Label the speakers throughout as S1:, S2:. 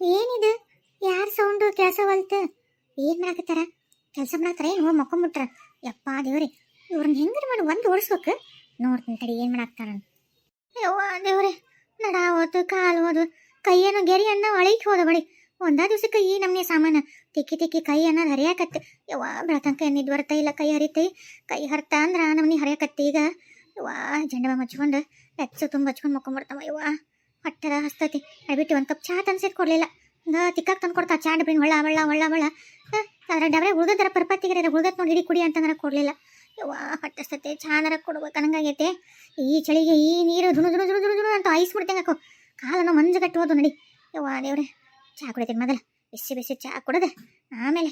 S1: ಏನಿದು? ಯಾರ ಸೌಂಡು ಹೊಲ್ತು ಏನು ಮಾಡಾಕತ್ತಾರ? ಕೆಲಸ ಮಾಡಾಕತ್ತಾರ ಏನು ಹೋಗಿ ಮಕ್ಕೊಂಬಿಟ್ರ ಯಪ್ಪ ದೇವ್ರಿ ಇವ್ರನ್ನ ಹೆಂಗಾರ ಮಾಡಿ ಒಂದು ಓಡಿಸ್ಬೇಕು? ನೋಡ್ತೀನಿ ತಡಿ, ಏನು ಮಾಡಾಕ್ತಾರ ಯವ್ವ ದೇವ್ರಿ, ನಡ ಹೋದು ಕಾಲು ಹೋದು. ಗೆರಿ ಅನ್ನ ಒಳಗೆ ಹೋದ ಬಳಿ ಒಂದಾ ದಿವ್ಸಕ್ಕೆ ಈ ನಮ್ಮನೆ ಸಾಮಾನು ತಿಕ್ಕಿ ತಿಕ್ಕಿ ಕೈ ಅನ್ನೋದು ಹರಿಯಾಕತ್ತೆ. ಯವ್ವ ಬೆಳತಂಕ ಇದ್ ಬರ್ತಾ ಇಲ್ಲ, ಕೈ ಹರಿತೈ. ಕೈ ಹರ್ತ ಅಂದ್ರ ನಮ್ಮನೆ ಹರಿಯಾಕತ್ತೆ ಈಗ. ಯವ್ವ ಜಂಡವ ಮಚ್ಕೊಂಡು ಹೆಚ್ಚು ತುಂಬ ಹಚ್ಕೊಂಡು ಮಕ್ಕೊಂಬಿಡ್ತಾವ ಯವ್ವ. ಹೊಟ್ಟೆದ ಹಸ್ತತಿ. ಅಡ್ಬಿಟ್ಟು ಒಂದು ಕಪ್ ಚಹಾ ತನ್ಸಿಟ್ ಕೊಡಲಿಲ್ಲ ಹಂಗ ತಿಕ್ಕಾಗಿ ತಂದು ಕೊಡ್ತಾ ಚಾ ಡಬ್ರಿನ ಹೊಳ್ಳ ಮಳ್ಳ ಮಳ್ಳ ಅದರ ಅದ್ರ ಡಬ್ರೆ ಪರ್ಪತಿಗೆ ಪರ್ಪತ್ತಿಗೆ ಉಳ್ದತ್ ನೋಡಿ ಇಡಿ ಕುಡಿ ಅಂತಂದ್ರೆ ಕೊಡಲಿಲ್ಲ. ಯವ್ವ ಹಟ್ಟಸ್ತತೆ ಚಾನರ ಕೊಡ್ಬೇಕು ಅನ್ನಂಗಾಗೈತೆ ಈ ಚಳಿಗೆ ಈ ನೀರು ಧುಣು ಧುಣು ಧುಣು ಧುಣು ಅಂತ ಐಸ್ ಬಿಡ್ತೇನೆ ಹಾಕು ಕಾಲನ್ನು ಮಂಜು ಕಟ್ಟಿ ಹೋದು ನಡಿ. ಯವ್ವ, ದೇವ್ರೆ ಚಹಾ ಕುಡಿತೀನಿ ಮೊದಲು. ಬಿಸಿ ಬಿಸಿ ಚಹಾ ಕುಡದೆ. ಆಮೇಲೆ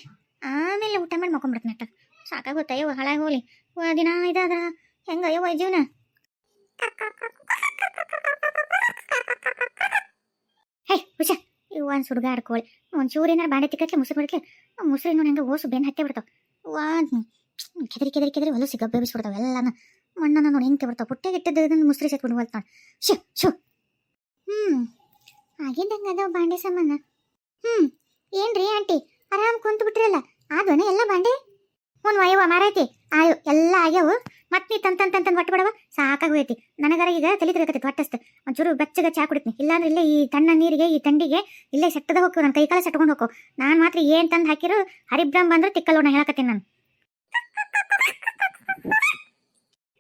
S1: ಆಮೇಲೆ ಊಟ ಮಾಡಿ ಮಕ್ಕೊಂಬಿಡ್ತೀನಿ ಅಟ್ಟ. ಸಾಕಾಗುತ್ತೆ, ಯವ್ವ ಹಾಳಾಗಿ ಹೋಗ್ಲಿ ದಿನ ಇದಾದ್ರ? ಹೆಂಗ, ಯವ್ವ, ಜೀವನ? ಹೇ, ಹುಷ. ಒಂದು ಸುಡ್ಗ ಕೋಳಿ ಒಂದು ಬಾಂಡೆ ತಿಕ್ಕತ್ಲೆ ಮುಸುರು ಬಿಡ್ಕೆ. ಮುಸುರು ಇನ್ನೊಂದು ಹೆಂಗೆ ಓಸು ಬೆನ್ ಹತ್ತೆ ಬಿಡ್ತಾವ. ಕೆದರಿ ಕೆದರಿ ಕೆದರಿ ಕೆದರಿ ಹೊಲಸು ಗಬ್ಬೆ ಬಿಸ್ಬಿಡ್ತಾವ ಎಲ್ಲ ಮಣ್ಣನ್ನ ನೋಡಿ ಹೆಂಗೆ ಬರ್ತಾವ ಪುಟ್ಟೆಗೆ ಇಟ್ಟದ್ದು ಮುಸ್ರಿ ಸೆಟ್ ಹೋಲ್ತ ನೋಡಿ. ಶು ಶು ಹ್ಞೂ ಆಗಿದ್ದಂಗೆ ಅದಾವ ಬಾಂಡೆ ಸಾಮಾನ. ಹ್ಞೂ ಏನ್ರಿ ಆಂಟಿ? ಆರಾಮ್ ಕುಂತು ಬಿಟ್ರಲ್ಲ ಆದ್ವನ ಎಲ್ಲ ಬಾಂಡೆ? ಹ್ಞೂ ಅಯ್ಯವ ಮಾರೈತಿ ಆಯೋ, ಎಲ್ಲ ಆಗ್ಯಾವು. ಮತ್ತೆ ನೀ ತಂತನ್ ತಂತನ್ ಒಟ್ಟು ಬಿಡವ ಸಾಕಾಗೋಯ್ತಿ ನನಗರ ಈಗ ತಲೆ ತಿರುಗತ್ತೆ ಹೊಟ್ಟಸ್ತು. ಒಂಚೂರು ಬೆಚ್ಚಗೆ ಚಾ ಕುಡಿತೀನಿ ಇಲ್ಲಾಂದ್ರೆ ಇಲ್ಲೇ ಈ ತಣ್ಣ ನೀರಿಗೆ, ಈ ತಂಡಿಗೆ ಇಲ್ಲೇ ಸೆಟ್ಟದ ಹೋಗ್ತು ನನ್ನ ಕೈ ಕಾಲ ಸಟ್ಕೊಂಡು ಹೋಗೋ ನಾನು ಮಾತ್ರ ಏನ್ ತಂದು ಹಾಕಿರು ಹರಿಬ್ರಹ್ಮ ಬಂದ್ರೆ ತಿಕ್ಕಲ್ಲೋಣ ಹೇಳಕತ್ತೀನಿ ನಾನು.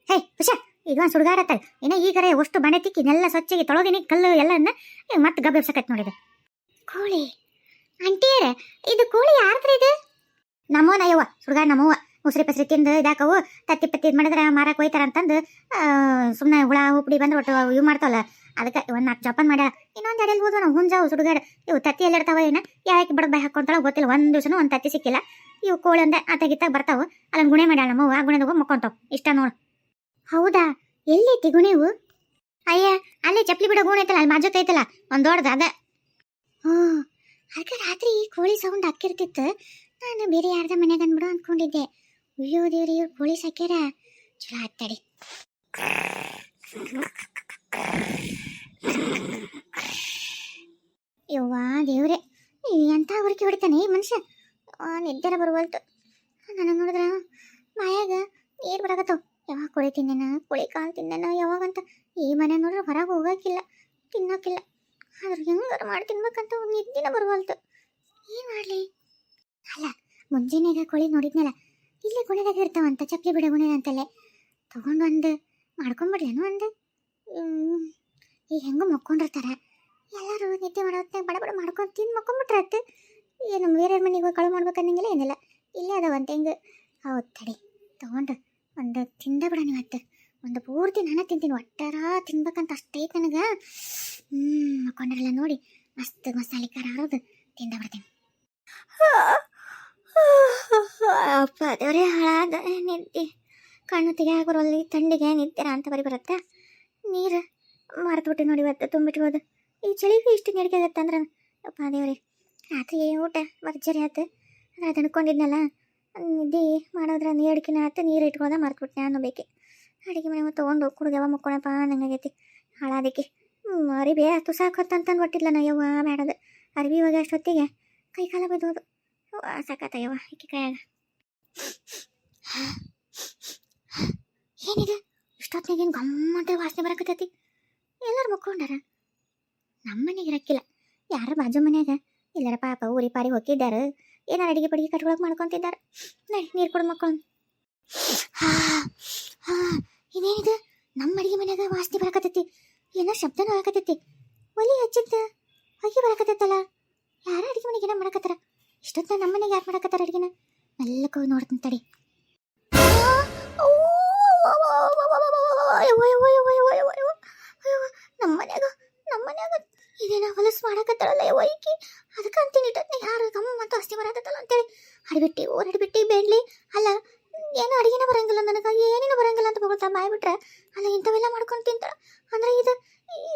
S1: ಹೇ ಹುಷ ಈಗ ಒಂದು ಸುಡುಗಾಡತ್ತ ಏನೇ ಈಗರೆ ಅಷ್ಟು ಬಣೆ ತಿಕ್ಕಿ ನೆಲ್ಲ ಸ್ವಚ್ಛಗೆ ತೊಳೋದಿನಿ ಕಲ್ಲು ಎಲ್ಲನ್ನ ಮತ್ತೆ ಗಬ್ಬೆ ಎಬ್ಸಕತ್ ನೋಡಿದೆ ಕೋಳಿ. ಆಂಟಿಯರೇ, ಇದು ಕೋಳಿ ಯಾರ್ದ್ರ ಇದು? ನಮ್ಮೋ ನಯವ್ವ, ಸುಡುಗಾಡ ನಮ್ಮವ್ವ ಮುಸ್ರಿ ಪಸ್ರಿ ತಿಂದು ಇದಾಕವು ತತ್ತಿ ಪತ್ತಿ ಇದು ಮಾಡಿದ್ರೆ ಮಾರಕ್ಕೆ ಹೋಯ್ತಾರ ಅಂತಂದು ಸುಮ್ಮನೆ ಹುಳ ಹುಪ್ಪಡಿ ಬಂದು ಒಟ್ಟು ಇವು ಮಾಡ್ತಾವಲ್ಲ, ಅದಕ್ಕೆ ಒಂದು ನಾಲ್ಕು ಜಪಾನ್ ಮಾಡ ಇನ್ನೊಂದು ಅಡಿಯಲ್ಲಿ ಹೋದ್ವ ನಾವು ಹುಂಜಾವು ಸುಡುಗಾಡ. ಇವು ತತ್ತಿ ಎಲ್ಲಿರ್ತಾವ ಏನ ಯಾಕೆ ಬಡ ಬಾಯ್ ಹಾಕೊಂತಾಳ ಗೊತ್ತಿಲ್ಲ, ಒಂದು ದಿವಸನೂ ಒಂದು ತತ್ತಿ ಸಿಕ್ಕಿಲ್ಲ. ಇವು ಕೋಳಿ ಒಂದೇ ಆ ತೆಗಿತಾಗ ಬರ್ತಾವೆ, ಅಲ್ಲೊಂದು ಗುಣೆ ಮಾಡ್ಯಾಳ ನಮ್ಮವ್ವ ಆ ಗುಣದಾಗ ಮಕ್ಕೊಂತಾವ, ಇಷ್ಟ ನೋಡು. ಹೌದಾ? ಎಲ್ಲೈತಿ ಗುಣೆವು ಅಯ್ಯ, ಅಲ್ಲೇ ಚಪ್ಪಲಿ ಬಿಡೋ ಗುಣ ಐತಲ್ಲ, ಅಲ್ಲಿ ಮಾಜಕ್ ಐತಲ್ಲ, ಒಂದು ದೊಡ್ಡದು ಅದ. ಹ್ಞೂ ಅದಕ್ಕೆ ರಾತ್ರಿ ಕೋಳಿ ಸೌಂಡ್ ಹಾಕಿರ್ತಿತ್ತು ನಾನು ಬೇರೆ ಯಾರ್ದ ಮನೆಗೆ ಅಂದ್ಬಿಡು ಅಂದ್ಕೊಂಡಿದ್ದೆ ಅಯ್ಯೋ ದೇವ್ರಿ ಇವ್ರು ಕೋಳಿ ಸಾಕ್ಯಾರ. ಚಲೋ ಹತ್ತಡಿ ಯವ್ವಾ ದೇವ್ರೆ ಎಂಥ ಹುಡುಕಿ ಹೊಡಿತಾನೆ, ಈ ಮನುಷ್ಯ? ನಿದ್ದೆನ ಬರುವಲ್ತು. ನನಗೆ ನೋಡಿದ್ರ ಮಾಯಾಗ ನೀರು ಬರಾಕತ್ತವ. ಯಾವಾಗ ಕೋಳಿ ತಿಂದನ ಕೋಳಿ ಕಾಲು ತಿಂದನ ಯಾವಾಗಂತ ಈ ಮನೆ ನೋಡ್ರೆ ಹೊರಗೆ ಹೋಗಕ್ಕಿಲ್ಲ ತಿನ್ನೋಕ್ಕಿಲ್ಲ ಆದ್ರೆ ಹೆಂಗಾರು ಮಾಡಿ ತಿನ್ಬೇಕಂತ ನಿದ್ದೆನ ಬರುವಲ್ತು. ಏನು ಮಾಡಲಿ? ಅಲ್ಲ, ಮುಂಜಾನೆಗ ಕೋಳಿ ನೋಡಿದ್ನಲ್ಲ ಇಲ್ಲೇ ಗುಣದಾಗ ಇರ್ತಾವಂತ ಚಪ್ಪಲಿ ಬಿಡ ಗುಣ ಅಂತಲ್ಲೇ. ತಗೊಂಡು ಒಂದು ಮಾಡ್ಕೊಂಬಿಡ್ಲೇನು ಒಂದು ಈ ಈಗ ಮಕ್ಕೊಂಡಿರ್ತಾರೆ. ಎಲ್ಲರೂ ನಿದ್ದೆ ಮಾಡೋತ್ನಾಗ ಬಡ ಬಡ ಮಾಡ್ಕೊಂಡು ತಿಂದು ಮಕ್ಕೊಂಬಿಟ್ರತ್ತೆ ಏನು ಬೇರೆ ಮನೆಗೆ ಹೋಗಿ ಕಳು ಮಾಡ್ಬೇಕನ್ನಂಗಿಲ್ಲ ಏನಿಲ್ಲ. ಇಲ್ಲೇ ಅದಾವಂತ ಹೆಂಗೆ. ಹೌದು ತಡಿ, ತಗೊಂಡು ಒಂದು ತಿಂದ ಬಿಡ ಇವತ್ತು ಒಂದು ಪೂರ್ತಿ ನಾನು ತಿಂತೀನಿ, ಒಟ್ಟಾರ ತಿನ್ಬೇಕಂತ ಅಷ್ಟೇ ನನಗೆ. ಹ್ಞೂ ಮಕ್ಕೊಂಡ್ರಲ್ಲ ನೋಡಿ, ಮಸ್ತ್ ಮಸಾಲೆ ಖಾರ ಆರೋದು, ತಿಂದ ಬಿಡ್ತೀನಿ. ಅಪ್ಪ, ದೇವರೇ, ಹಾಳಾದ ನಿದ್ದೆ. ಕಣ್ಣು ತೆಗಿಯಾಕ ತಂಡಿಗೆ ನಿದ್ದೆ ಅಂತ ಬರಿ ಬರುತ್ತೆ. ನೀರು ಮರೆತುಬಿಟ್ಟು ನೋಡಿ ಇವತ್ತು ತುಂಬಿಟ್ಬೋದು. ಈ ಚಳಿಗೆ ಇಷ್ಟು ನೆಡಿಕೆ ಆಗತ್ತೆ ಅಂದ್ರೆ ಅಪ್ಪ ದೇವ್ರಿ ರಾತ್ರಿ ಊಟ ಭರ್ಜರಿ ಆಯ್ತು. ಅದು ಅನ್ಕೊಂಡಿದ್ನಲ್ಲ, ನಿದ್ದೆ ಮಾಡೋದ್ರ ನೀಡಿಕೆನ ಆಯ್ತು, ನೀರು ಇಟ್ಕೊಳ್ಳೋದ ಮರ್ತ್ಬಿಟ್ಟೆ ನಾನು ಬೇಕೆ ಅಡುಗೆ ಮನೆ ತೊಗೊಂಡು ಕುಡ್ದವ ಮುಕ್ಕೊಳಪ್ಪ ನಂಗಾಗೈತಿ ಹಾಳಾದಕ್ಕೆ. ಅರಿಬಿ ತುಸಾಕತ್ತಂತ ಹೊಟ್ಟಿಲ್ಲ ನಾ ಯವ್ವ, ಬೇಡದು. ಅರಿವಿ ಹೋಗಿ ಅಷ್ಟೊತ್ತಿಗೆ ಕೈ ಕಾಲ ಬಿದ್ದೋದು. ಸಾಕತ್ತ ಯವ್ವ ಇಕ್ಕಿ ಕೈಯಾಗ ಏನಿದೆ ಇಷ್ಟೊತ್ತಿನಾಗ ಏನು ಗಮ್ಮಂತ ವಾಸನೆ ಬರಕತ್ತೈತಿ ಎಲ್ಲರೂ ಮುಕ್ಕೊಂಡಾರ ನಮ್ಮ ಮನೆಗೆ ಇರಕ್ಕಿಲ್ಲ ಯಾರ ಬಾಜು ಮನ್ಯಾಗ ಎಲ್ಲರ ಪಾಪ ಊರಿ ಪಾರಿ ಹೋಗಿದ್ದಾರ ಏನಾರ ಅಡಿಗೆ ಪಡಿಗೆ ಕಟ್ಕೊಳಕ್ ಮಾಡ್ಕೊಂತಿದ್ದಾರೆ ನಡಿ ನೀರು ಕೊಡು ಮಕ್ಕಳು ಇದೇನಿದು ನಮ್ಮ ಅಡಿಗೆ ಮನ್ಯಾಗ ವಾಸನೆ ಬರಕತ್ತೈತಿ ಏನೋ ಶಬ್ದನೂ ಆಗಕತ್ತೈತಿ ಒಲಿ ಹಚ್ಚಿದ್ದ ಹೊಗೆ ಬರಕತ್ತೈತಲ್ಲ ಯಾರ ಅಡಿಗೆ ಮನೆಗೆ ಏನೋ ಮಾಡಕತ್ತಾರ ಇಷ್ಟೊತ್ತ ನಮ್ಮ ಮನೆಗೆ ಯಾರು ಮಾಡಕತ್ತಾರ ಅಡಿಗೆನ? ಮೆಲ್ಲಕ್ಕೆ ಹೋಗಿ ನೋಡ್ತೀನಿ ತಡಿ. ನಮ್ಮ ಮನ್ಯಾಗ ನಮ್ಮ ಮನ್ಯಾಗ ಇದೇನ ಹೊಲಸು ಮಾಡಕತ್ತಾರಲ್ಲ ಈಕಿ. ಅದಕ್ಕೆ ಅಂತೀನಿ ಯಾರು ಗಮ್ಮ ಮತ್ತು ಅಸ್ತಿ ಬರತ್ತಲ್ಲ ಅಂತೇಳಿ. ಅಡ್ಬಿಟ್ಟಿ ಊರ್ ಅಡ್ಬಿಟ್ಟಿ ಬೇಡ್ಲಿ ಅಲ್ಲ, ಏನು ಅಡುಗೆನೇ ಬರಂಗಿಲ್ಲ ನನಗೆ, ಏನೇನು ಬರಂಗಿಲ್ಲ ಅಂತ ಹೋಗ್ತಾ ಬಾಯ್ಬಿಟ್ರೆ. ಅಲ್ಲ, ಇಂಥವೆಲ್ಲ ಮಾಡ್ಕೊಂಡು ತಿಂತಾಳ. ಅಂದ್ರೆ ಇದು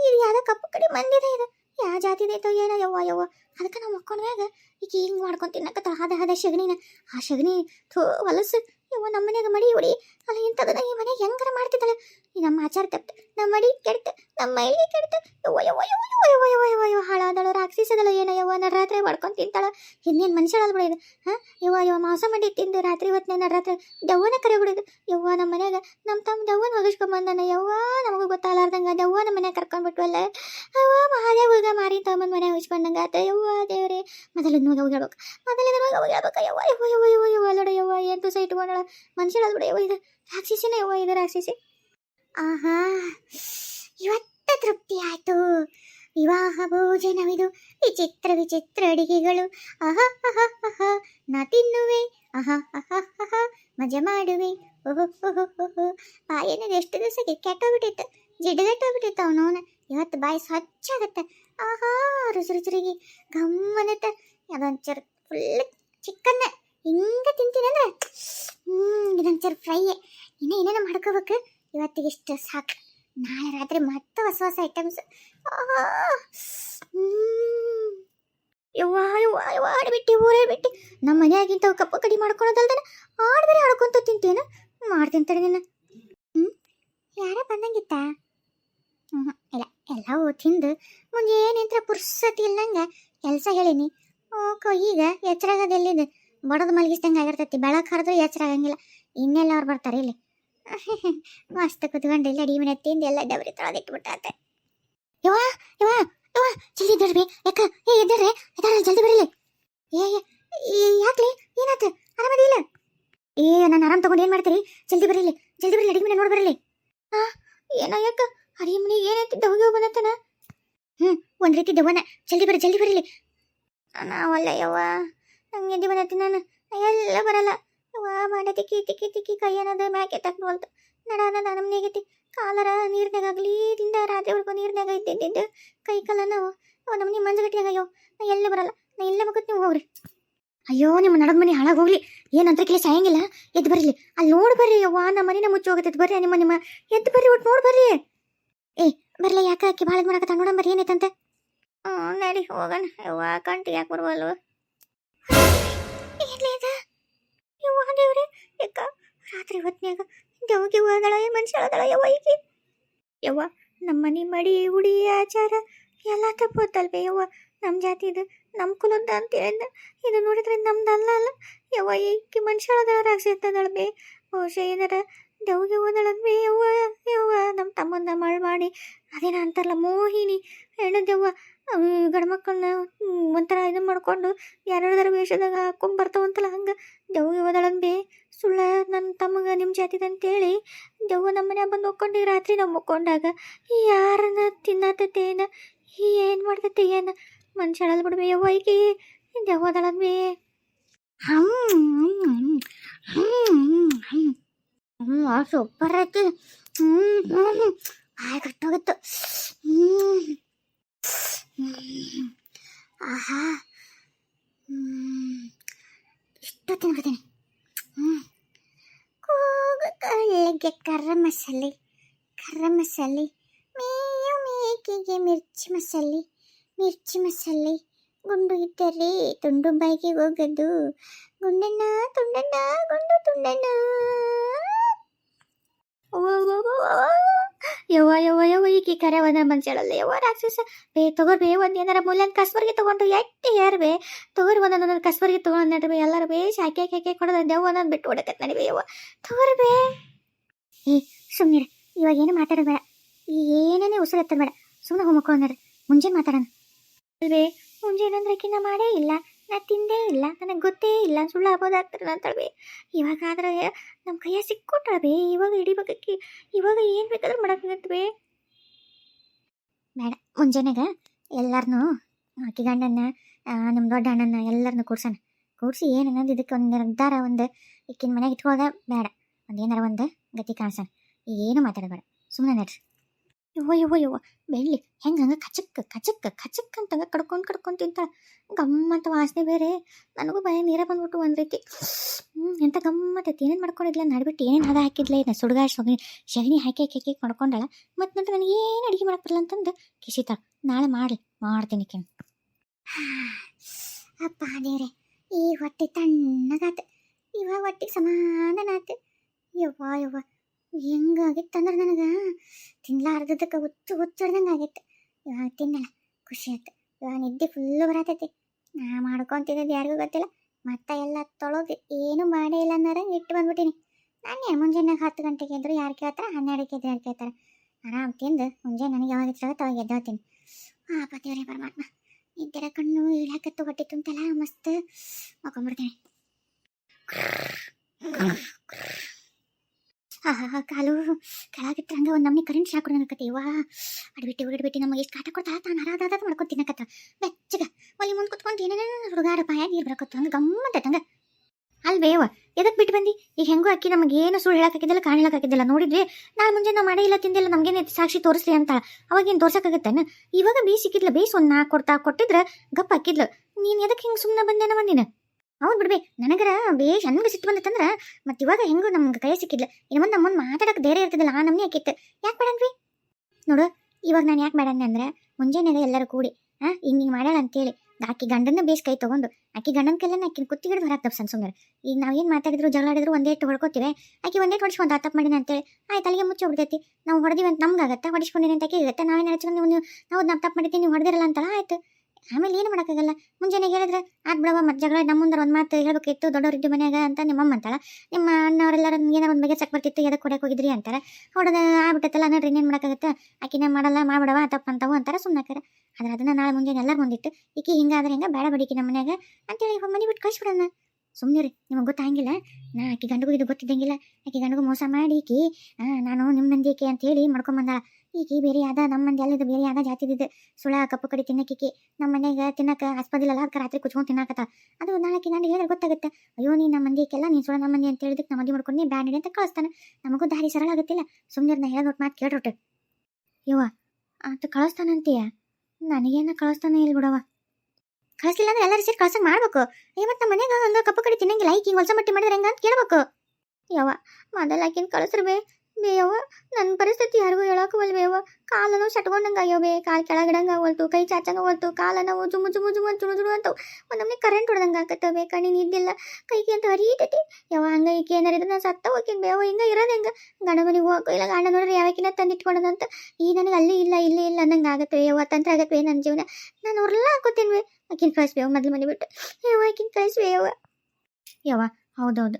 S1: ಇದು ಯಾವ್ದೋ ಕಪ್ಪು ಕಡೆ ಮಂದಿದೆ ಇದು. ಯಾವ ಜಾತಿದೆ ಐತೋ ಏನೋ, ಯವ್ವ ಯವ್ವ. ಅದಕ್ಕೆ ನಾವು ಮಕ್ಕೊಂಡಾಗ ಈಗ ಹಿಂಗೆ ಮಾಡ್ಕೊಂಡು ತಿನ್ನಕತ್ತಾಳ. ಹದ ಹದ ಶಗಣಿನ ಆ ಶಗಣಿ ಥೋ ಹೊಲಸು ಇವ ನಮ್ಮ ಮಡಿ ಉಡಿ ಅಲ್ಲ ಇಂಥದನ್ನ ಈ ಮನೆಗೆ ಹೆಂಗರ ಮಾಡ್ತಿದ್ದಾಳೆ? ಈ ನಮ್ಮ ಆಚಾರ ತಪ್ಪು. ನಮ್ಮ ಮಡಿ ಕೆಡ್ತು ನಮ್ಮ ಮೈಲಿ ಕೆಡ್ತು ಯವ್ವ ಯವ್ವ ಯವ್ವ ಯವ್ವ ಯವ್ವ ಯವ್ವ ಯವ್ವ ಹಾಳಾದಳು, ರಾಕ್ಷಿಸದಳು ಏನೋ ಯವ್ವ ನಡರಾತ್ರಿ ಮಾಡ್ಕೊಂಡು ತಿಂತಾಳ. ಇನ್ನೇನು ಮನುಷ್ಯಳಲ್ಲ ಬಿಡೋದು ಹಾಂ? ಯವ್ವ ಯವ್ವ ಮಾಂಸ ಮಾಡಿ ತಿಂದು ರಾತ್ರಿ ಹೊತ್ತಿನ ನಡರಾತ್ರಿ ದವ್ವನ ಕರೆ ಬಿಡೋದು ಯವ್ವ, ನಮ್ಮ ಮನೆಯಾಗ ನಮ್ಮ ತಮ್ಮ ದವ್ವನ ಬಂದನ. ಯವ್ವ, ನಮಗೂ ಗೊತ್ತಾಗಲಾರ್ದಂಗೆ ದವ್ವ ನಮ್ಮ ಬಿಟ್ವಲ್ಲ? ಕರ್ಕೊಂಡ್ಬಿಟ್ವಲ್ಲ ಅವ್ವ ಮಹಾದೇವ್ಗ ಮಾರಿ ತಮ್ಮನ ಮನೆ ಉಳಿಸ್ಕೊಂಡಂಗೆ ಆತ ಯವ್ವ, ದೇವ್ರಿ ಮೊದಲು ಹೋಗಿ ಹೇಳ್ಬೇಕು ಮೊದಲಿನ ಹೋಗಿ ಹೇಳ್ಬೇಕು ಯವ್ವ ಯವ್ವ ಯವ್ವ ಯವ್ವ ಯವ್ವ, ಅಲ್ಲೋಡ, ಯವ್ವ ಏನು ಮನುಷ್ಯಳಲ್ಲ ಬಿಡ ಯವ್ವ ಇದು ರಾಕ್ಷಸಿನ ಯವ್ವ ಇದು ರಾಕ್ಷಸಿ. ಆಹಾ, ಇವತ್ತ ತೃಪ್ತಿ ಆಯ್ತು. ವಿವಾಹ ಭೋಜನವಿದು. ವಿಚಿತ್ರ ವಿಚಿತ್ರ ಅಡಿಗೆಗಳು. ಅಹ ಅಹ ಅಹ ನಾ ತಿನ್ನುವೆ. ಅಹ ಅಹ ಅಹ ಮಜಾ ಮಾಡುವೆ. ಓಹೋ ಓಹೋ ಓಹೋ ಎಷ್ಟು ದಿವಸಕ್ಕೆ ಕೆಟ್ಟೋಗ್ಬಿಟ್ಟಿತ್ತು. ಜಿಡ್ಗಟ್ಟೋಗ್ಬಿಟ್ಟಿತ್ತು ಅವನವನ ಇವತ್ತು ಬಾಯಿ ಸ್ವಚ್ಛ ಆಗತ್ತೆ ಆಹಾ, ರುಚಿ ರುಚಿರಿಗೆ ಗಮ್ಮನತ್ತ. ಅದೊಂಚೂರು ಫುಲ್ ಚಿಕ್ಕನ್ನ ಹಿಂಗೆ ತಿಂತೀನಿ ಅಂದ್ರೆ ಹ್ಞೂ ಇದೊಂಚೂರು ಫ್ರೈ ಇನ್ನೂ ಏನೇನೋ ಮಾಡ್ಕೋಬೇಕು. ಇವತ್ತಿಗೆ ಇಷ್ಟು ಸಾಕು. ನಾಳೆ ರಾತ್ರಿ ಮತ್ತೆ ಹೊಸ ಹೊಸ ಐಟಮ್ಸ್ ಯವ್ವ ಯವ್ವ ಊರೇ ಬಿಟ್ಟು ನಮ್ಮ ಮನೆಯಾಗಿಂತ ಕಪ್ಪ ಕಡಿ ಮಾಡ್ಕೊಳೋದಲ್ದನ? ಆಡ್ಬೇರೆ ಆಡ್ಕೊಂತ ತಿಂತೇನು ಮಾಡ್ತೀನಿ ತಡಿ ನಿನ್ನ. ಹ್ಞೂ ಯಾರ ಬಂದಂಗಿತ್ತ? ಹ್ಞೂ ಇಲ್ಲ, ಎಲ್ಲವೂ ತಿಂದು ಮುಂಜಾನೆ ಪುರ್ಸತಿ ಇಲ್ಲಂಗೆ ಕೆಲಸ ಹೇಳೀನಿ. ಓಕೋ, ಈಗ ಎಚ್ಚರಾಗದೆಲ್ಲಿದೆ ಬಡದು ಮಲಗಿಸ್ದಂಗೆ ಆಗಿರ್ತೈತಿ. ಬೆಳಗ್ಗೆ ಹರಿದ್ರೆ ಎಚ್ಚರ ಆಗಂಗಿಲ್ಲ. ಇನ್ನೆಲ್ಲ ಅವ್ರು ಬರ್ತಾರೆ ಇಲ್ಲಿ. ಮಸ್ತ್ ಕುತ್ಕೊಂಡು ಇಲ್ಲಿ ಅಡಿಗೆ ಮನೆ ತಿಂದು ಎಲ್ಲ ಡಬ್ರಿ ತೊಳೆದಿಟ್ಬಿಟ್ಟಾತೆ ಯವ್ವ ಯವ್ವ ಯವ್ವ, ಜಲ್ದಿ ಎದ್ದರ್ರಿ ಯಾಕ? ಏ ಎದ್ದರ್ರಿ ಎದ್ದಾರ ಜಲ್ದಿ ಬರಲಿ. ಏ ಯಾಕ್ಲಿ? ಏನಾತ? ಆರಾಮದಿಲ್ಲ ಏ, ನಾನು ಆರಾಮ್ ತಗೊಂಡು ಏನು ಮಾಡ್ತೀರಿ? ಜಲ್ದಿ ಬರಲಿ. ಜಲ್ದಿ ಬರಲಿ, ಅಡಿಗೆ ಮನೆ ನೋಡಿ ಬರಲಿ. ಹಾ ಏನೋ ಯಾಕ? ಅಡಿಗೆ ಮನೆ ಏನೈತಿ ದವಗೆ ಬಂದತನ ಹ್ಞೂ ಒಂದು ರೀತಿ ದವನ ಜಲ್ದಿ ಬರ್ರಿ ಜಲ್ದಿ ಬರಲಿ. ನಾವಲ್ಲ ಯವ್ವ. ನಂಗೆ ಎದ್ದು ಬಂದೈತಿ ನಾನು. ಎಲ್ಲ ಬರಲ್ಲ. ವಾ ಮಾಡ ತಿಕ್ಕಿ ತಿಕ್ಕಿ ತಿಕ್ಕಿ ಕೈ ಅನ್ನೋದು ಮ್ಯಾಕೆ ತಕ್ಕ ನೋಲ್ತು ನಡ ಅನ್ನೋದು ನಮ್ಮನೆಗೈತಿ ಕಾಲರ ನೀರ್ನಾಗಾಗ್ಲಿ ದಿಂದ ರಾತ್ರಿ ಹೊಡ್ಕೊ ನೀರ್ನಾಗ ಇದ್ದಿದ್ದು ಕೈ ಕಾಲ ನಾವು ನಮ್ಮನೆ ಮಂಜುಗಟ್ಟಿಯಾಗ ಅಯ್ಯೋ ನಾ ಎಲ್ಲ ಬರಲ್ಲ. ನಾ ಎಲ್ಲ ಮಗತ್ ನೀವು ಹೋಗ್ರಿ. ಅಯ್ಯೋ, ನಿಮ್ಮ ನಡದ ಮನೆ ಹಾಳಾಗಿ ಹೋಗ್ಲಿ. ಏನಂತ ಕೆಲಸ ಸಾಯಂಗಿಲ್ಲ ಎದ್ದು ಬರಲಿ ಅಲ್ಲಿ ನೋಡಿ ಬರ್ರಿ, ಯವ್ವ, ನಮ್ಮ ಮನೆನ ಮುಚ್ಚಿ ಹೋಗತ್ತೈತೆ ಬರ್ರಿ, ನಿಮ್ಮ ನಿಮ್ಮ. ಎದ್ದು ಬರ್ರಿ ಒಟ್ಟು ನೋಡಿ ಬರ್ರಿ. ಏ ಬರಲ್ಲ ಯಾಕೆ ಆಕೆ ಭಾಳ ಮಾಡಕತ್ತ ನೋಡಂ ಬರ್ರಿ ಏನೈತಂತೆ ಹ್ಞೂ ನಡಿ, ಹೋಗೋಣ. ಯವ್ವ ಕಂಟಿ ಯಾಕೆ ಬರ್ವಲ್ವ? ಏನ್ಲೇ ಅದ ಯವ್ವ, ದೇವ್ರೆ. ಯಾಕ? ರಾತ್ರಿ ಹೊತ್ನ್ಯಾಗ ದೆವ್ಗೆ ಹೋದಳ ಮನುಷ್ಯ ಅಳದಳ ಯವ್ವ ಈಕಿ. ಯವ್ವ ನಮ್ಮ ಮನೆ ಮಡಿ, ಉಡಿ, ಆಚಾರ ಎಲ್ಲ ತಪ್ಪೋತಲ್ವೇ ಯವ್ವ? ನಮ್ಮ ಜಾತಿದು ನಮ್ಮ ಕುಲದ ಅಂತ ಹೇಳಿದ ಇದು ನೋಡಿದ್ರೆ ನಮ್ದಲ್ಲ ಅಲ್ಲ? ಯವ್ವ, ಈಕಿ ಮನುಷ್ಯ ಅಳದಳ ರಾಕ್ಷಸದಳ ಬೇ. ಬಹುಶಃ ಏನಾರ ದೆವ್ಗೆ ಯವ್ವ ಯವ್ವ ನಮ್ಮ ತಮ್ಮನ್ನ ಮಳ್ ಮಾಡಿ ಅದೇನ ಅಂತಾರಲ್ಲ ಮೋಹಿನಿ. ಹೆಣ್ಣು ದೆವ್ವ ಗಂಡ್ಮಕ್ಳನ್ನ ಒಂಥರ ಇದು ಮಾಡ್ಕೊಂಡು ಯಾರ್ಯಾರ್ದಾರ ವೇಷದಾಗ ಹಾಕೊಂಡ್ ಬರ್ತಾವಂತಲ್ಲ ಹಂಗೆ. ದೆವ್ಗೆ ಬೇ ಸುಳ್ಳ ನನ್ನ ತಮ್ಮಗ ನಿಮ್ಮ ಜಾತಿದ ಅಂತೇಳಿ. ದೆವ್ವ ನಮ್ಮ ಬಂದು ಹೋಗ್ಕೊಂಡು ರಾತ್ರಿ ನಾವು ಮುಕ್ಕೊಂಡಾಗ ಯಾರನ್ನ ತಿನ್ನಾತತೆ ಏನು ಈ ಏನು ಮನುಷ್ಯ ಅಳದ್ ಬಿಡ್ಬೇ ಯವ್ವ ಈಕಿ. ದೆವ್ವ ಅದಳನ್ ಬೇ ಹ್ಞೂ ಸೂಪರ್ ಐತಿ ಹ್ಞೂ ಹ್ಞೂ ಬಾಯ್ ಕಟ್ಟೋಗಿತ್ತು. ಆಹಾ. ಇಷ್ಟು ತಿನ್ಕೋತೀನಿ ಹ್ಞೂ ಕೂಗಗಳಿಗೆ ಕರ್ರ ಮಸಾಲೆ ಕರ್ರ ಮಸಾಲೆ ಮೇಯು ಮೇಕೆಗೆ ಮಿರ್ಚಿ ಮಸಾಲೆ ಮಿರ್ಚಿ ಮಸಾಲೆ. ಗುಂಡು ಇದ್ದರೆ ತುಂಡು ಬಾಯಿಗೆ ಹೋಗದು. ಗುಂಡಣ್ಣ, ತುಂಡಣ್ಣ, ಗುಂಡು ತುಂಡಣ್ಣ. ಯವ್ವ ಯವ್ವ ಯವ್ವ, ಈಕಿ ಕರೆ ಒಂದ ಮನುಷ್ಯಳಲ್ಲ. ಯವ್ವ, ರಾಕ್ಷಸ, ಬೇ ತಗೋರ್ ಬೇ, ಒಂದ್ ಏನಾರ ಮೂಲ್ಯನ್ ಕಸ್ಬರ್ಗೆ ತಗೊಂಡು ಎಟ್ಟಿ ಯಾರು ಬೇ. ತಗೋರ್ ಒಂದೊಂದೊಂದು ಕಸ್ಬರ್ಗೆ ತಗೊಂಡ್ ನಡ್ರಿ ಬೇ. ಎಲ್ಲಾರು ಬೇ ಹಾಕಿ ಹಾಕಿ ಕೊಡೋದು ದೆವ್ವ ಒಂದೊಂದು ಬಿಟ್ಟು ಹೊಡಕತ್ ನಡಿ ಬೇ, ಯವ್ವ. ತಗೋರ್ ಬೇ. ಏ, ಸುಮ್ನಿರ. ಇವಾಗ ಏನು ಮಾತಾಡೋದು ಬೇಡ. ಏನೇನೆ ಉಸಿರತ್ತ ಬೇಡ. ಸುಮ್ಮನೆ ಹೋಗ್ಮಕ್ಕೊಂಡು ನಡ್ರಿ. ಮುಂಜಾನೆ ಮಾತಾಡೋಣ. ಅಲ್ವೇ ಮುಂಜಾನೆ ಅಂದ್ರೆ ಕಿನ್ನ ಮಾಡೇ ಇಲ್ಲ. ನಾ ತಿಂದೇ ಇಲ್ಲ, ನನಗೆ ಗೊತ್ತೇ ಇಲ್ಲ ಸುಳ್ಳು ಆಗ್ಬೋದಾಗ್ತದೆ ಅಂತಳ್ಬೇ ಇವಾಗ ಆದ್ರೆ ನಮ್ಮ ಕೈಯ ಸಿಕ್ಕೊಟ್ಟಳ್ಬೇ ಇವಾಗ ಹಿಡಿಬೇಕಿ ಇವಾಗ ಏನು ಬೇಕಾದ್ರೂ ಮಾಡಕ್ಕಾಗತ್ವೇ ಬೇಡ, ಮುಂಜಾನೆಗ ಎಲ್ಲರನ್ನೂ ಆಕೆ ಗಂಡನ್ನ ನಮ್ಮ ದೊಡ್ಡ ಅಣ್ಣನ ಎಲ್ಲರನ್ನೂ ಕೂಡ್ಸೋಣ ಕೂಡ್ಸಿ ಏನು ಅನ್ನೋದು ಇದಕ್ಕೆ ಒಂದು ನಿರ್ಧಾರ, ಒಂದು ಈಕಿನ ಮನೆಗೆ ಇಟ್ಕೊಳ್ದೆ ಬೇಡ. ಒಂದು ಏನಾರ ಒಂದು ಗತಿ ಕಾಣಿಸೋಣ. ಏನು ಮಾತಾಡಬೇಡ ಸುಮ್ಮನೆ ನಡ್ರಿ. ಯವ್ವ ಯವ್ವ ಯವ್ವ ಬೆಳ್ಳಿ ಹೆಂಗೆ ಹಂಗೆ ಕಚಕ್ ಕಚಕ್ ಕಚಕ್ ಅಂತಂಗೆ ಕಡ್ಕೊಂಡು ಕಡ್ಕೊಂಡು ತಿಂತಾಳೆ. ಗಮ್ಮಂತ ವಾಸನೆ ಬೇರೆ. ನನಗೂ ಭಯ ನೀರ ಬಂದ್ಬಿಟ್ಟು ಒಂದು ರೀತಿ. ಹ್ಞೂ ಎಂತ ಗಮ್ಮತ್ತೈತಿ. ಏನೇನು ಮಾಡ್ಕೊಂಡಿದ್ಲ? ನಡ್ಬಿಟ್ಟು ಏನೇನು ಹದ ಹಾಕಿದ್ಲ? ಇದನ್ನ ಸುಡ್ಗಾಡ್ ಸೊಗಣಿ ಸಗಣಿ ಹಾಕಿ ಹಾಕಿ ಹಾಕಿ ಮಾಡ್ಕೊಂಡಳ. ಮತ್ತು ನಂತರ ನನಗೆ ಏನು ಅಡುಗೆ ಮಾಡಕ್ಕೆ ಬರಲ್ಲ ಅಂತಂದು ಕಿಸಿತಾಳ ನಾಳೆ ಮಾಡಿ ಮಾಡ್ತೀನಿ ಕೆನ್ ಅಪ್ಪ, ದೇವ್ರೆ, ಈ ಹೊಟ್ಟೆ ತಣ್ಣಗಾತ. ಇವಾಗ ಒಟ್ಟಿಗೆ ಸಮಾಧಾನ ಆತು. ಯವ್ವ ಯವ್ವ. ಹೆಂಗಾಗಿತ್ತಂದ್ರೆ ನನಗೆ? ತಿನ್ಲಾರ್ದದಕ್ಕೆ ಹುಚ್ಚು ಹುಚ್ಚು ಹಿಡ್ದಂಗೆ ಆಗಿತ್ತು ಇವಾಗ ತಿನ್ನಲ್ಲ, ಖುಷಿ ಆಯ್ತು ಇವಾಗ ನಿದ್ದೆ ಫುಲ್ಲು ಬರತೈತಿ. ನಾ ಮಾಡ್ಕೊಂತಿದ್ದು ಯಾರಿಗೂ ಗೊತ್ತಿಲ್ಲ. ಮತ್ತೆ ಎಲ್ಲ ತೊಳೋದು ಏನು ಮಾಡೇ ಇಲ್ಲ ಅನ್ನೋರ ಇಟ್ಟು ಬಂದ್ಬಿಟ್ಟಿನಿ. ನಾನು ಮುಂಜಾನೆ ಹತ್ತು ಗಂಟೆಗೆ ಎದ್ರು ಯಾರು ಕೇಳ್ತಾರೆ, ಹನ್ನೆರಡಕ್ಕೆ ಎದ್ರು ಯಾರು ಕೇಳ್ತಾರೆ. ಆರಾಮ್ ತಿಂದು ಮುಂಜಾನೆ ನನಗೆ ಯಾವಾಗ ಇಷ್ಟ ಅವಾಗ ಎದ್ದೋತೀನಿ. ಆ ಪತಿಯವರೇ ಪರಮಾತ್ಮ. ಇದ್ದರ ಕಣ್ಣು ಇಳಾಕತ್ತು ಹೊಟ್ಟೆ ತುಂಬ ಮಸ್ತ್ ಮಕ್ಕೊಂಬಿಡ್ತೀನಿ ಆಹಾ ಕಾಲು ಕೆಳಗಿಟ್ರೆ ಹಂಗೆ ಒಂದು ನಮ್ನಿ ಕರೆಂಟ್ ಶಾಕ್ ಕೊಡೋಣಕತ್ತೆ ವಾ, ಅಡ್ಬಿಟ್ಟು ಹೊಡ್ಬಿಟ್ಟು ನಮಗೆ ಎಷ್ಟು ಕಾಟ ಕೊಡ್ತಾ ತಾನು? ಹರಾದಾದ ಮಾಡ್ಕೊಂಡು ತಿನ್ನಕತ್ತ. ಬೆಚ್ಚಗ ಒಲಿ ಮುಂದೆ ಕುತ್ಕೊಂಡು ಏನೇನೋ ಹುಡುಗಾರ ಪಾಯ ನೀರು ಬರಕತ್ತು. ಹಂಗೆ ಗಮ್ಮತ್ತ ಹಂಗೆ. ಅಲ್ವೇವ ಎದಕ್ಕೆ ಬಿಟ್ಟು ಬಂದಿ? ಈಗ ಹೆಂಗೋ ಅಕ್ಕಿ ನಮಗೆ ಏನು ಸುಳ್ಳು ಹೇಳಕ್ ಹಾಕಿದ್ದಿಲ್ಲ ಕಾಣ್ ಹೇಳಕ್ ಹಾಕಿದ್ದಿಲ್ಲ ನೋಡಿದ್ವಿ ನಾಳೆ ಮುಂಜಾನೆ ನಾವು ಇಲ್ಲ ತಿಂದಿಲ್ಲ ನಮಗೇನು ಸಾಕ್ಷಿ ತೋರಿಸ್ಲಿ ಅಂತ ಅವಾಗೇನು ತೋರ್ಸಕ್ಕಾಗತ್ತೇನು ಇವಾಗ ಬೇಯಿಸಿಕ್ಕಿದ್ಲ ಸಿಕ್ಕಿದ್ಲ ಬೇಯಿಸಿ ಒಂದು ನಾಲ್ಕು ಕೊಡ್ತಾ ಕೊಟ್ಟಿದ್ರೆ ಗಪ್ಪ ಹಾಕಿದ್ಲು. ನೀನು ಎದಕ್ಕೆ ಹಿಂಗೆ ಸುಮ್ಮನೆ ಬಂದೇನ ಬಂದಿನ ಹೌದು ಬಿಡ್ಬೇ, ನನಗರ ಬೇಷ್ ಹಂಗ ಸಿಟ್ಟು ಬಂದತ್ತಂದ್ರ ಮತ್ತೆ ಇವಾಗ ಹೆಂಗೂ ನಮ್ಗೆ ಕೈ ಸಿಕ್ಕಿದ್ಲ. ಇನ್ನು ಮುಂದೆ ನಮ್ಮನ್ನು ಮಾತಾಡಕ್ಕೆ ಬೇರೆ ಇರ್ತದಲ್ಲ ಆ ನಮ್ನಿ ಆಕಿತ್ತು. ಯಾಕೆ ಬೇಡನ್ವಿ ನೋಡು, ಇವಾಗ ನಾನು ಯಾಕೆ ಬೇಡಂದೆ ಅಂದ್ರೆ ಮುಂಜಾನೆ ಎಲ್ಲರೂ ಕೂಡಿ ಹಾಂ ಹಿಂಗೆ ಹಿಂಗೆ ಮಾಡ್ಯಾಳ ಅಂತೇಳಿ. ಆಕಿ ಗಂಡನ ಬೇಸ್ ಕೈ ತಗೊಂಡು, ಆಕಿ ಗಂಡನ ಕೈಲನ್ನ ಆಕಿನ ಹಿಡಿದು ಹೊರಗೆ ತಪ್ಸನ್ ಸುಮ್ಮನೆ ಈಗ ನಾವು ಏನು ಮಾತಾಡಿದ್ರು, ಜಗಳ ಆಡಿದ್ರು, ಒಂದೇ ಇಟ್ಟು ಹೊಡ್ಕೋತೀವಿ, ಆಕಿ ಒಂದೇ ಹೊಡಿಸ್ಕೊಂಡು ಆ ತಪ್ಪು ಮಾಡಿನ ಅಂತೇಳಿ ಆಯ್ತು ಅಲ್ಲಿಗೆ ಮುಚ್ಚಿ ಹೊಡ್ದೈತಿ ನಾವು ಹೊಡೆದಿವಿ ಅಂತ ನಮ್ಗೆ ಆಗತ್ತೆ? ಹೊಡಿಸ್ಕೊಂಡಿನಿ ಅಂತ ಆಕೆ ಇರುತ್ತೆ ನಾವೇನು ಹಚ್ಕೊಂಡು ನೀವು, ನಾವು ನಾವು ತಪ್ಪು ಮಾಡಿದ್ದೀನಿ ನೀವು ಹೊಡೆದಿರಲ್ಲ ಅಂತಲ್ಲ, ಆಯ್ತು. ಆಮೇಲೆ ಏನು ಮಾಡೋಕ್ಕಾಗಲ್ಲ? ಮುಂಜಾನೆ ಹೇಳಿದ್ರೆ ಆದ್ ಬಿಡವ ಮತ್ತೆ ಜಗಳ ನಮ್ಮ ಮುಂದೆ ಒಂದು ಮಾತು ಹೇಳ್ಬೇಕಿತ್ತು ದೊಡ್ಡವರಿದ್ದು ಮನ್ಯಾಗ ಅಂತ ನಿಮ್ಮ ಅಮ್ಮ ಅಂತಾಳ. ನಿಮ್ಮ ಅಣ್ಣವರೆಲ್ಲರೂ ಏನಾರು ಒಂದು ಬಗ್ಗೆ ಬರ್ತಿತ್ತು ಎದಕ್ಕೆ ಕೊಡಕ್ಕೆ ಹೋಗಿದ್ರಿ ಅಂತಾರೆ. ಹೊಡೆದ ಆಗ್ಬಿಟ್ಟತ್ತಲ್ಲ ನೋಡ್ರಿ, ಇನ್ನೇನು ಮಾಡೋಕ್ಕಾಗತ್ತೆ? ಆಕಿನ ಮಾಡಲ್ಲ ಮಾಡ್ಬಿಡವ ಅಂತವು ಅಂತಾರೆ ಸುಮ್ಮನೆ ಆದ್ರೆ ಅದನ್ನ ನಾಳೆ ಮುಂಜಾನೆ ಎಲ್ಲರೂ ಮುಂದಿಟ್ಟು ಈಕಿ ಹಿಂಗಾದ್ರೆ ಹಿಂಗೆ? ಬೇಡ ಬಿಡಿಕಿ ನಮ್ಮ ಮನ್ಯಾಗ ಅಂತೇಳಿ ಮನೆ ಬಿಟ್ಟು ಕಳಿಸ್ಬಿಡೋಣ ಸುಮ್ಮನೆ ರೀ ನಿಮಗೆ ಗೊತ್ತಾಗಿಲ್ಲ. ನಾ ಆಕೆ ಗಂಡಗೂ ಇದು ಗೊತ್ತಿದ್ದಂಗಿಲ್ಲ. ಆಕಿ ಗಂಡಗೂ ಮೋಸ ಮಾಡಿ ಈಕಿ ನಾನು ನಿಮ್ಮ ಹೇಳಿ ಮಾಡ್ಕೊಂಬಂದಾಳ ಈಕಿ ಬೇರೆ ಯಾವ್ದ ನಮ್ಮ ಮಂದಿ ಬೇರೆ ಜಾತಿ ಜಾತಿದಿದ್ದು. ಸುಳ ಕಪ್ಪು ಕಡಿ ತಿನ್ನಕ್ಕಿಕಿ ನಮ್ಮ ಮನೆಗೆ ತಿನ್ನಕ್ಕೆ ಆಸ್ಪದಿಲ್ಲ ಅದಕ್ಕೆ ರಾತ್ರಿ ಕುಚ್ಕೊಂಡು ತಿನ್ನಾಕತ್ತ. ಅದು ನಾಳೆ ನಾನು ಹೇಳಿದ್ರೆ ಗೊತ್ತಾಗುತ್ತೆ. ಅಯ್ಯೋ ನೀ ನಮ್ಮ ಮಂದಿಕ್ಕೆಲ್ಲ ನೀನು ಸುಳ ನಮ್ಮ ಮಂದಿ ಅಂತ ಹೇಳಿದಕ್ಕೆ ನಮ್ಮ ಮಂದಿ ಮಾಡ್ಕೊಂಡು ನೀ ಬ್ಯಾಡ್ ಅಂತ ಕಳಿಸ್ತಾನೆ. ನಮಗೂ ದಾರಿ ಸರಳ ಆಗುತ್ತಿಲ್ಲ. ಸುಮ್ಮನೆ ನಾ ಹೇಳೋದು ಮಾತು ಕೇಳ್ರೊಟ್ಟೆ ಯವ್ವ ಅಂತ ಕಳಿಸ್ತಾನಂತೀಯ? ನನಗೇನ ಕಳಿಸ್ತಾನೆ ಇಲ್ಲ ಬಿಡವ ಕಳಿಸ್ಲಿಲ್ಲ ಅಂದ್ರೆ ಎಲ್ಲರೂ ಸೇರಿ ಕಳ್ಸಂಗೆ ಮಾಡ್ಬೇಕು. ಇವತ್ತು ನಮ್ಮ ಮನೆಗೆ ಹಂಗೆ ಕಪ್ಪು ಕಡಿ ತಿನ್ನಂಗಿಲ್ಲ. ಈಗ ಹಿಂಗೆ ಹೊಸ ಮಟ್ಟಿ ಮಾಡಿದ್ರೆ ಹೆಂಗ ಅಂತ ಕೇಳ್ಬೇಕು. ಯವ್ವ, ಮೊದಲ ಆಕಿನ ಕಳಿಸ್ರಿ ಬೇ ಬೇ ನನ್ನ ಪರಿಸ್ಥಿತಿ ಯಾರಿಗೂ ಹೇಳಕ್ಕವಲ್ ಬೇವ ಕಾಲನು ಸಟ್ಕೊಂಡಂಗೆ ಅಯ್ಯೋಬೇ ಕಾಲು ಕೆಳಗಿಡಂಗೆ ಆಗೋಲ್ತು ಕೈ ಚಾಚಂಗೆ ಹೋಲ್ತು ಕಾಲ ನಾವು ಜುಮು ಜುಮು ಜುಮು ಜುಡು ಜುಡು ಅಂತವು. ಒಂದು ನಮ್ಗೆ ಕರೆಂಟ್ ಹೊಡೆದಂಗೆ ಆಕತ್ತವೆ ಬೇ ಕಣ್ಣಿ ನಿದ್ದಿಲ್ಲ ಕೈಗೆ ಅಂತ ಹರಿಯತೈತಿ ಯವ್ವ, ಹಂಗೆ ಈಕೆ ಏನಾರ ನಾನು ಸತ್ತ ಹೋಗಿನ್ ಬೇವ ಹಿಂಗೆ ಇರೋದು ಹೆಂಗೆ? ಗಂಡ ಮನೆಗೆ ಹೋಗೋ ಇಲ್ಲ ಗಂಡ ನೋಡ್ರಿ ಯಾವಕ್ಕಿನ ತಂದಿಟ್ಕೊಂಡದಂತ ಈಗ ನನಗೆ ಅಲ್ಲಿ ಇಲ್ಲ, ಇಲ್ಲಿ ಇಲ್ಲ ಅನ್ನಂಗೆ ಆಗತ್ತೆ ಯವ್ವ, ತಂತ್ರ ಆಗತ್ತೆ ನನ್ನ ಜೀವನ. ನಾನು ಉರ್ಲ ಹಾಕೋತೀನಿ ಆಕಿನ ಕಳಿಸ್ಬೇವು ಮೊದ್ಲು ಮನೆ ಬಿಟ್ಟು. ಯವ್ವ, ಆಕಿನ ಕಳಿಸ್ಬೇವ ಯವ್ವ, ಹೌದೌದು.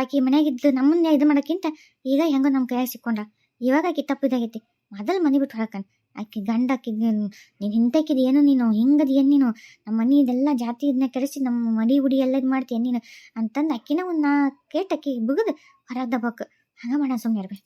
S1: ಆಕಿ ಮನೆಯಾಗಿದ್ದು ನಮ್ಮನ್ನ ಇದು ಮಾಡೋಕ್ಕಿಂತ ಈಗ ಹೆಂಗೋ ನಮ್ಮ ಕೈಯಾಗ ಸಿಕ್ಕೊಂಡ. ಇವಾಗ ಆಕಿ ತಪ್ಪಿದಾಗೈತಿ ಮೊದಲು ಮನೆ ಬಿಟ್ಟು ಹೊರಕನ್ ಆಕಿ ಗಂಡ, ಆಕಿ ನೀನು ಹಿಂತಕ್ಕಿದ ಏನು ನೀನು? ಹಿಂಗದ ಏನು ನೀನು? ನಮ್ಮ ಮನೆ ಇದೆಲ್ಲ ಜಾತಿ ಇದನ್ನ ಕೆಡಿಸಿ ನಮ್ಮ ಮಡಿ ಉಡಿ ಎಲ್ಲ ಇದು ಮಾಡ್ತೀಯ ನೀನು? ಅಂತಂದು ಅಕ್ಕಿನ ಒಂದು ನಾ ಕೇಟ್ ಅಕ್ಕಿ ಬುಗದು ಹೊರಗೆ ದಬ್ಬಕ್ಕೆ ಹಂಗೆ ಮಾಡೋಣ ಸುಮ್ಮನೆ ಇರ್ಬೇಕು